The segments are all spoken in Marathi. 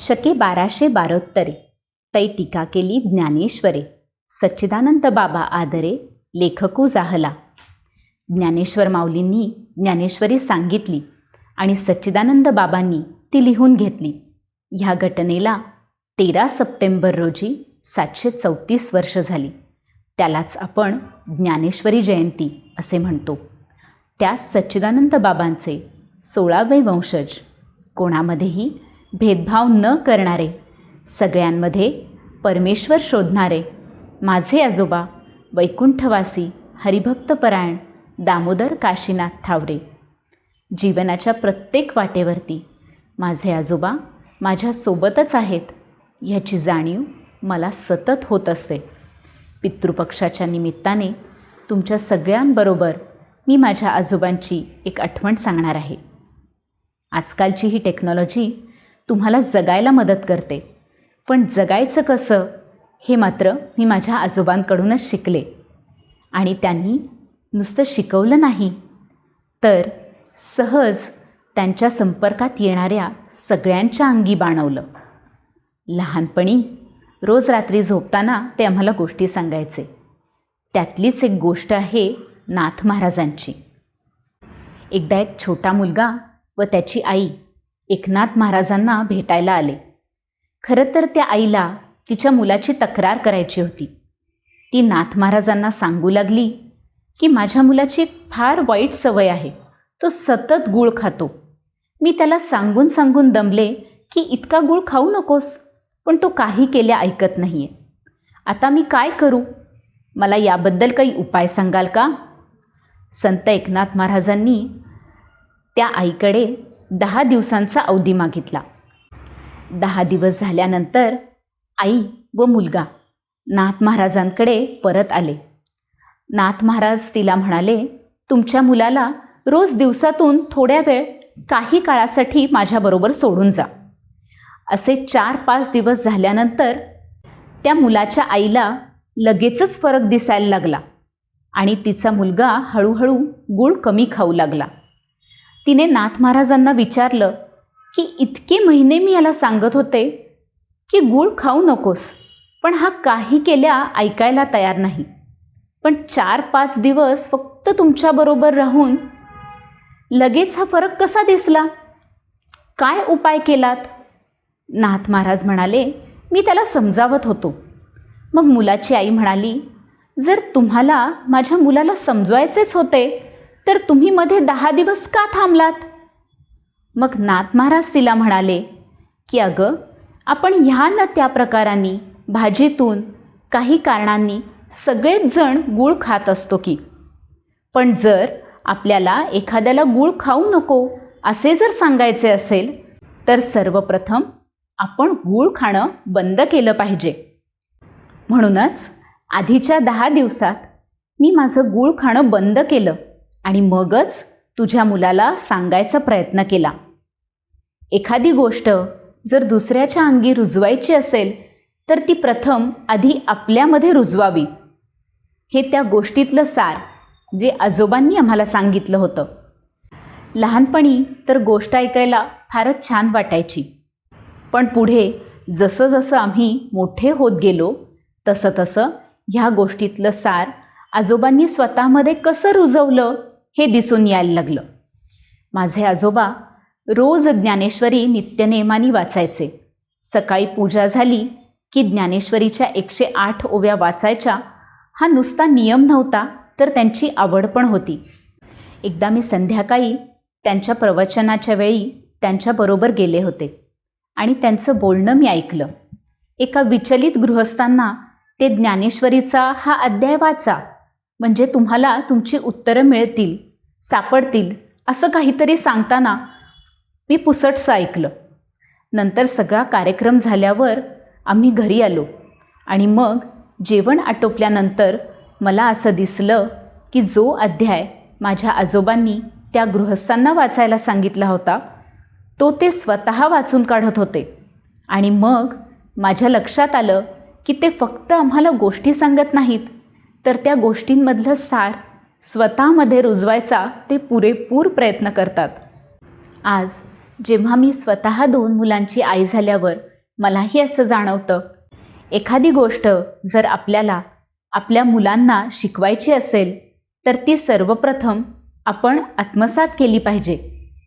शके बाराशे बारोत्तरे. तै टीका केली ज्ञानेश्वरे. सच्चिदानंद बाबा आदरे लेखकू जाहला. ज्ञानेश्वर माऊलींनी ज्ञानेश्वरी सांगितली आणि सच्चिदानंद बाबांनी ती लिहून घेतली. ह्या घटनेला तेरा सप्टेंबर रोजी सातशे चौतीस वर्ष झाली. त्यालाच आपण ज्ञानेश्वरी जयंती असे म्हणतो. त्या सच्चिदानंद बाबांचे सोळावे वंशज. कोणामध्येही भेदभाव न करणारे सगळ्यांमध्ये परमेश्वर शोधणारे माझे आजोबा वैकुंठवासी हरिभक्तपरायण दामोदर काशीनाथ थावरे. जीवनाच्या प्रत्येक वाटेवरती माझे आजोबा माझ्यासोबतच आहेत ह्याची जाणीव मला सतत होत असते. पितृपक्षाच्या निमित्ताने तुमच्या सगळ्यांबरोबर मी माझ्या आजोबांची एक आठवण सांगणार आहे. आजकालची ही टेक्नॉलॉजी तुम्हाला जगायला मदत करते. पण जगायचं कसं हे मात्र मी माझ्या आजोबांकडूनच शिकले. आणि त्यांनी नुसतं शिकवलं नाही. तर सहज त्यांच्या संपर्कात येणाऱ्या सगळ्यांच्या अंगी बाणवलं. लहानपणी रोज रात्री झोपताना ते आम्हाला गोष्टी सांगायचे. त्यातलीच एक गोष्ट आहे नाथ महाराजांची. एकदा एक छोटा मुलगा व त्याची आई एकनाथ महाराजांना भेटायला आले. खरं तर त्या आईला तिच्या मुलाची तक्रार करायची होती. ती नाथ महाराजांना सांगू लागली की माझ्या मुलाची एक फार वाईट सवय आहे. तो सतत गूळ खातो. मी त्याला सांगून सांगून दमले की इतका गूळ खाऊ नकोस पण तो काही केल्या ऐकत नाही आहे आता मी काय करू? मला याबद्दल काही उपाय सांगाल का? संत एकनाथ महाराजांनी त्या आईकडे दहा दिवसांचा अवधी मागितला. दहा दिवस झाल्यानंतर आई व मुलगा नाथ महाराजांकडे परत आले. नाथ महाराज तिला म्हणाले तुमच्या मुलाला रोज दिवसातून थोड्या वेळ काही काळासाठी माझ्याबरोबर सोडून जा. असे चार पाच दिवस झाल्यानंतर त्या मुलाच्या आईला लगेचच फरक दिसायला लागला आणि तिचा मुलगा हळूहळू गुळ कमी खाऊ लागला. तिने नाथ महाराजांना विचारलं की इतके महिने मी याला सांगत होते की गूळ खाऊ नकोस पण हा काही केल्या ऐकायला तयार नाही. पण चार पाच दिवस फक्त तुमच्याबरोबर राहून लगेच हा फरक कसा दिसला? काय उपाय केलात? नाथ महाराज म्हणाले मी त्याला समजावत होतो. मग मुलाची आई म्हणाली जर तुम्हाला माझ्या मुलाला समजवायचेच होते तर तुम्ही मध्ये दहा दिवस का थांबलात? मग नाथ महाराज तिला म्हणाले की अगं आपण ह्या न त्या प्रकारांनी भाजीतून काही कारणांनी सगळेच जण गूळ खात असतो की. पण जर आपल्याला एखाद्याला गूळ खाऊ नको असे जर सांगायचे असेल तर सर्वप्रथम आपण गूळ खाणं बंद केलं पाहिजे. म्हणूनच आधीच्या दहा दिवसात मी माझं गूळ खाणं बंद केलं. आणि मगच तुझ्या मुलाला सांगायचा प्रयत्न केला. एखादी गोष्ट जर दुसऱ्याच्या अंगी रुजवायची असेल तर ती प्रथम आधी आपल्यामध्ये रुजवावी. हे त्या गोष्टीतलं सार जे आजोबांनी आम्हाला सांगितलं होतं. लहानपणी तर गोष्ट ऐकायला फारच छान वाटायची. पण पुढे जसं जसं आम्ही मोठे होत गेलो तसं तसं ह्या गोष्टीतलं सार आजोबांनी स्वतःमध्ये कसं रुजवलं हे दिसून यायला लागलं. माझे आजोबा रोज ज्ञानेश्वरी नित्यनेमानी वाचायचे. सकाळी पूजा झाली की ज्ञानेश्वरीच्या एकशे आठ ओव्या वाचायच्या. हा नुसता नियम नव्हता तर त्यांची आवड पण होती. एकदा मी संध्याकाळी त्यांच्या प्रवचनाच्या वेळी त्यांच्याबरोबर गेले होते आणि त्यांचं बोलणं मी ऐकलं. एका विचलित गृहस्थांना ते ज्ञानेश्वरीचा हा अध्याय वाचा. म्हणजे तुम्हाला तुमची उत्तरं मिळतील. सापडतील असं काहीतरी सांगताना मी पुसटसं ऐकलं. नंतर सगळा कार्यक्रम झाल्यावर आम्ही घरी आलो आणि मग जेवण आटोपल्यानंतर मला असं दिसलं की जो अध्याय माझ्या आजोबांनी त्या गृहस्थांना वाचायला सांगितला होता तो ते स्वतः वाचून काढत होते. आणि मग माझ्या लक्षात आलं की ते फक्त आम्हाला गोष्टी सांगत नाहीत तर त्या गोष्टींमधलं सार स्वतःमध्ये रुजवायचा ते पुरेपूर प्रयत्न करतात. आज जेव्हा मी स्वतः दोन मुलांची आई झाल्यावर मलाही असं जाणवतं एखादी गोष्ट जर आपल्याला आपल्या मुलांना शिकवायची असेल तर ती सर्वप्रथम आपण आत्मसात केली पाहिजे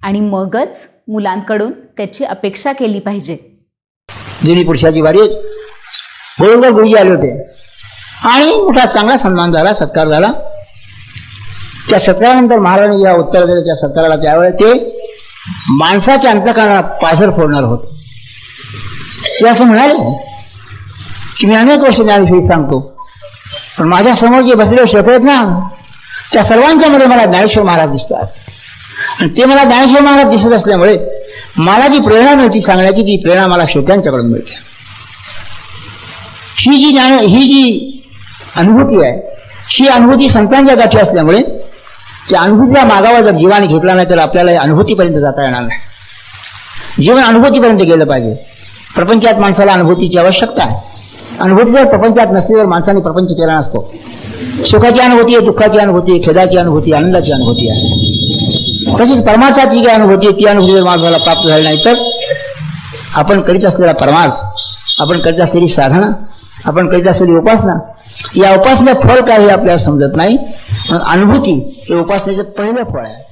आणि मगच मुलांकडून त्याची अपेक्षा केली पाहिजे. जुनी पुरुषाची वारी बरोबर गुरुजी आले होते. आणि मोठा चांगला सन्मान झाला सत्कार झाला. त्या सत्रानंतर महाराजांनी जेव्हा उत्तर दिलं त्या सत्राला त्यावेळेस ते माणसाच्या अंतकरणाला पाझर फोडणार होते. ते असं म्हणाले की मी अनेक वर्ष ज्ञानविषयी सांगतो. पण माझ्यासमोर जे बसलेले श्रोते आहेत ना त्या सर्वांच्या मध्ये मला ज्ञानेश्वर महाराज दिसतात. आणि ते मला ज्ञानेश्वर महाराज दिसत असल्यामुळे मला जी प्रेरणा मिळते सांगण्याची ती प्रेरणा मला श्रोत्यांच्याकडून मिळते. ही जी ज्ञान ही जी अनुभूती आहे ही अनुभूती संतांच्या गाठी असल्यामुळे त्या अनुभूतीचा मागावा जर जीवाने घेतला नाही तर आपल्याला या अनुभूतीपर्यंत जाता येणार नाही. जीवन अनुभूतीपर्यंत गेलं पाहिजे. प्रपंचात माणसाला अनुभूतीची आवश्यकता आहे. अनुभूती जर प्रपंचात नसली तर माणसाने प्रपंच केला नसतो. सुखाची अनुभूती आहे दुःखाची अनुभूती आहे खेदाची अनुभूती आनंदाची अनुभूती आहे. तशीच परमार्थाची जी अनुभूती आहे ती अनुभूती जर माणसाला प्राप्त झाली नाही तर आपण करीत असलेला परमार्थ आपण करीत असलेली साधना आपण करीत असलेली उपासना या उपासनेचं फळ काही हे आपल्याला समजत नाही. अनुभूती हे उपासनेचं पहिलं फळ आहे.